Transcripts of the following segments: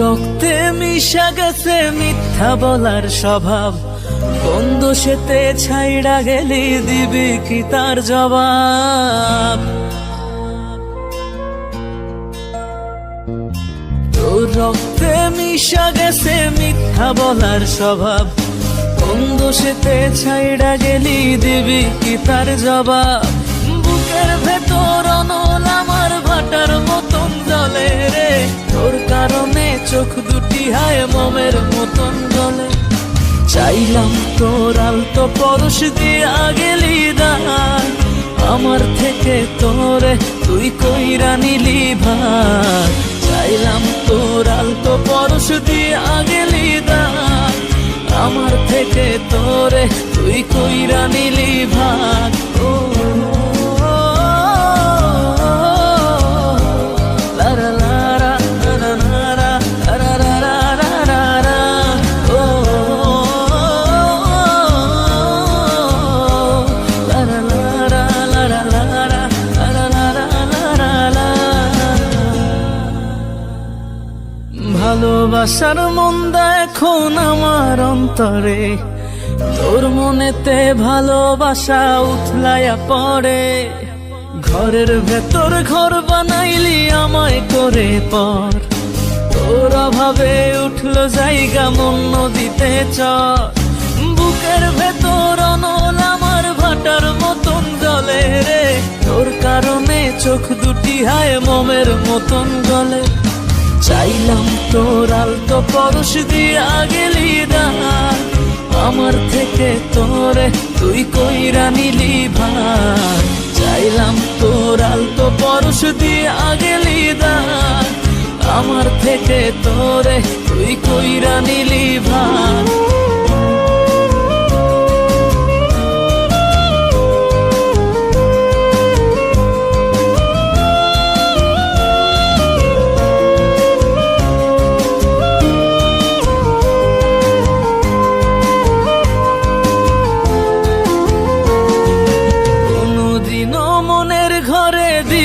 রক্তে মিশা গেছে মিথ্যা বলার স্বভাব কোন দোষেতে ছাইড়া গেলি দিবি কি তার জবাব? তোর রক্তে মিশা গেছে মিথ্যা বলার স্বভাব। কোন দোষেতে ছাইড়া গেলি দিবি কি তার জবাব? বুকের ভেতর অনল আমার ভাটার মতন জলে রে। তোর কারণে চোখ দুটি হায় মমের মতন জলে। চাইলাম তোর আলতো পরশ দিয়া গেলি দান আমার থেকে তোরে তুই কইরা নিলি ভাই চাইলাম তোর আলতো পরশ দিয়া গেলি দান আমার থেকে তোরে তুই কইরা নিলি ভাগ ভালোবাসার মন্দা এখন আমার অন্তরে। তোর মনেতে ভালোবাসা উথলাইয়া পড়ে। ঘরের ভেতর ঘর বানাইলি আমায় করে পর। তোর অভাবে উঠল জায়গা মন নদীতে চর। বুকের ভেতর অনল আমার ভাটার মতন জলে রে। তোর কারণে চোখ দুটি হায় মমের মতন গলে। চাইলাম তোর আলতো পরশ দিয়া গেলি আমার থেকে তোরে তুই কইরা নিলি ভাই চাইলাম তোর আলতো পরশ দিয়া গেলি আমার থেকে তোরে তুই কইরা নিলি ভাই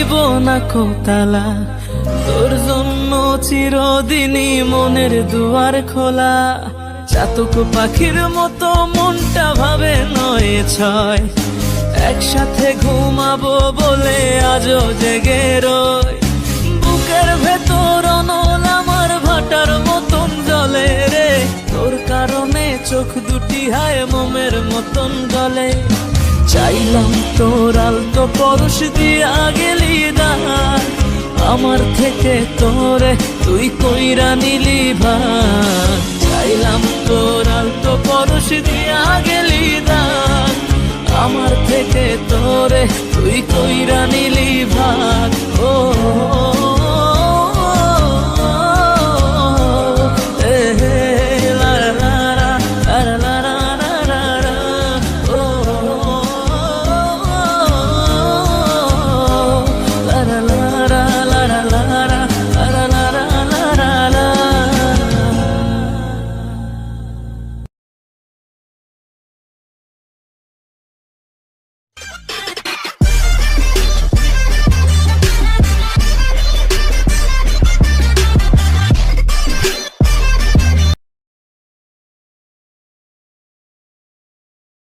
ঘরে দিব না কোতালা, তোর জন্য চিরদিনই মনের দুয়ার খোলা। চাতক পাখির মতো মনটা ভাবে নয় ছয়, একসাথে ঘুমাবো বলে আজও জেগে রয় বুকের ভেতর অনল আমার ভাটার মতন জলে রে, তোর কারণে চোখ দুটি হায় মোমের মতন গলে। চাইলাম তোর আলতো পরশ দিয়া গেলি দা আমার থেকে তোরে তুই কইরা নিলি ভাই চাইলাম তোর আলতো পরশ দিয়া গেলি দা আমার থেকে তোরে তুই কইরা